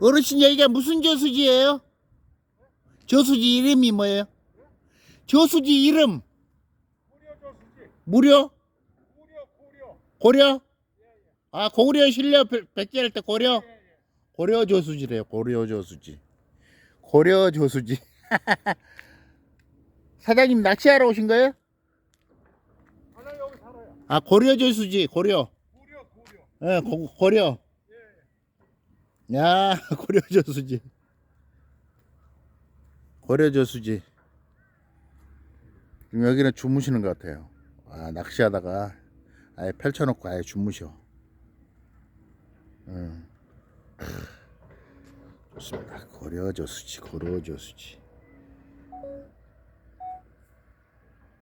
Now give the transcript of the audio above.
어르신 여기가 무슨 저수지예요? 저수지 이름이 뭐예요? 저수지 이름 무료? 고려? 아 고려 실려 백제할 때 고려? 고려 저수지래요 고려 저수지 고려 저수지 사장님 낚시하러 오신 거예요? 아 고려 저수지 고려 고려 고려. 예 고, 고려 야 고려 저수지. 고려 저수지. 지금 여기는 주무시는 것 같아요. 아 낚시하다가 아예 펼쳐놓고 아예 주무셔. 음. 좋습니다. 고려 저수지 고려 저수지